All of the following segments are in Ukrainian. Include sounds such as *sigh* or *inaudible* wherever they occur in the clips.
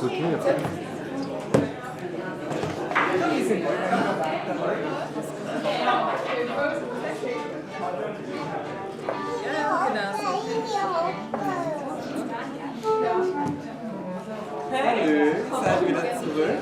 Sürtünme yap. Hallo, seid wieder zurück.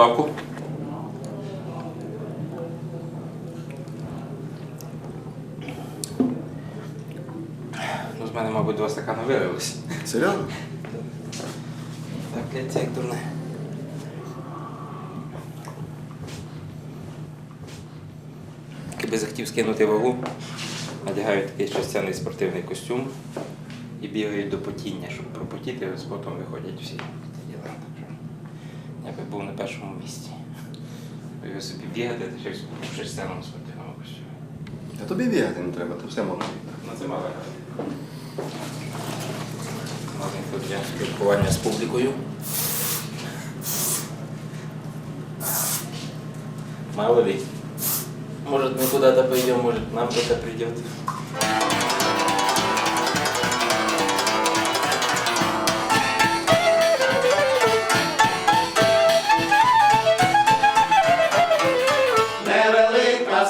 Добавку. Ну, з мене, мабуть, два стакани виявилось. Серьезно? Так, це як дурне. Якби захотів скинути вагу, надягають такий шерстяний спортивний костюм і бігають до потіння, щоб пропотіти, з потім виходять всі ті діла. Так що Я би був на першому місці. Ви собі бігати ще в шерстяному спортивному костюмі. А тобі бігати не треба, то все можна. Ну, це мало. Маленько для спілкування з публікою. Мало ли. Может, мы куда-то пойдем, может, нам кто-то придет.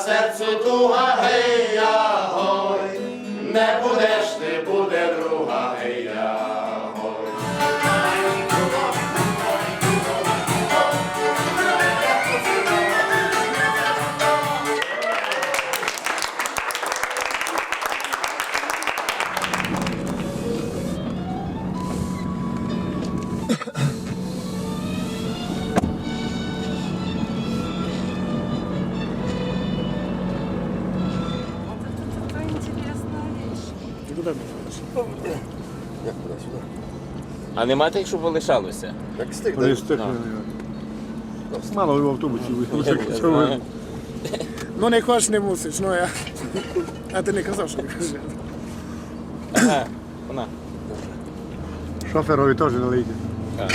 Серцю туга, гея, гой, не будеш ти, буде друга, гея, гой. Як туди, сюди? А нема тих, щоб лишалося? Як стик, Та й стих, Мало в автобусі виїхали. Ну не хочеш, не мусиш, ну я. А ти не казав, що не кажеш. Ага, вона. Шоферові теж налийте. Так,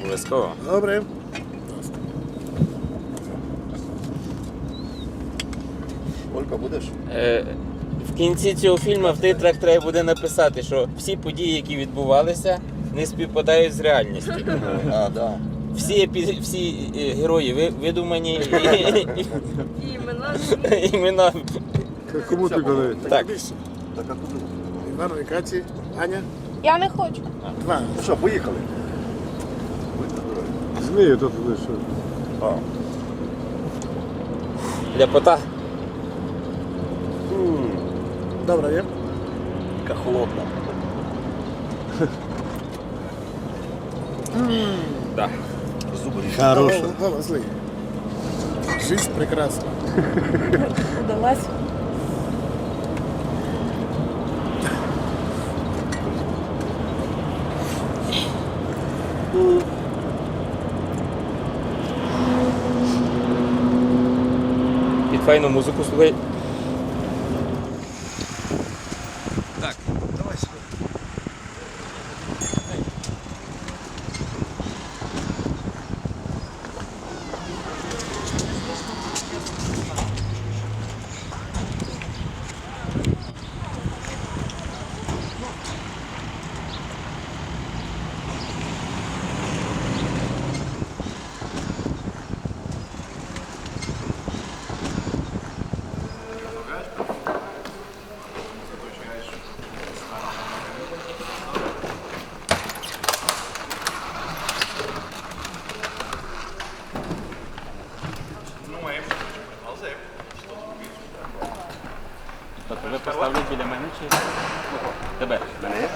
Обов'язково. Добре. Олька, будеш? Е, в кінці цього фільму в титрах треба буде написати, що всі події, які відбувалися, не співпадають з реальністю. А, да. Всі, епі- всі е, герої ви- видумані і- імена. Кому ти? Так. Так, а куди? Іванові, Каті, Аня. Я не хочу. Два. Ну що, поїхали? Будьте здорові. Змію тут лише. А. ляпота. Добре, є? Яка холодна. Да. Зуби. Хороша. Голос злий. Жизнь прекрасна. Удалась. Під файну музику слухай. Поставлять біля мене чи тебе? Мене?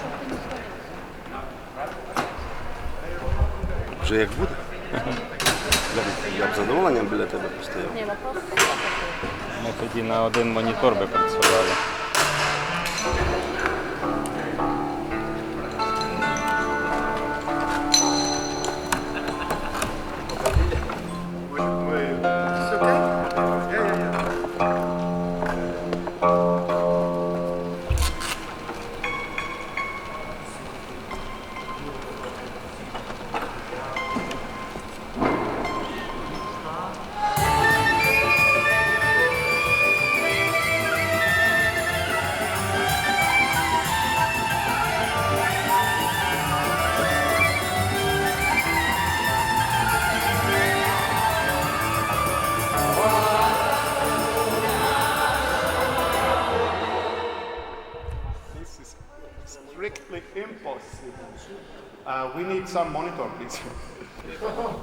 Вже як буде. Я, б- задоволенням біля тебе постояв. Ні, вопрос. Ми тоді на один монітор би працювали. Uh, we need some monitor, please. *laughs*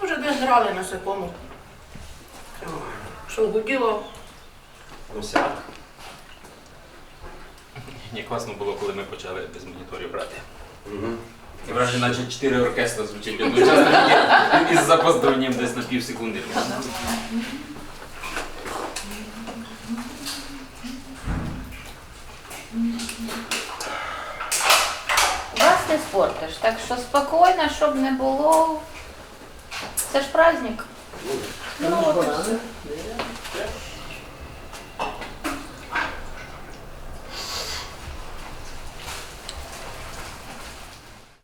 Може, десь грали на секунду. Що гуділо? Ні, класно було, коли ми почали без моніторів грати. І враження, наче чотири оркестри звучать одночасно тільки із запоздуванням десь на пів секунди. Вас не спортиш, так що спокійно, щоб не було. Це ж праздник. Ну, от і все.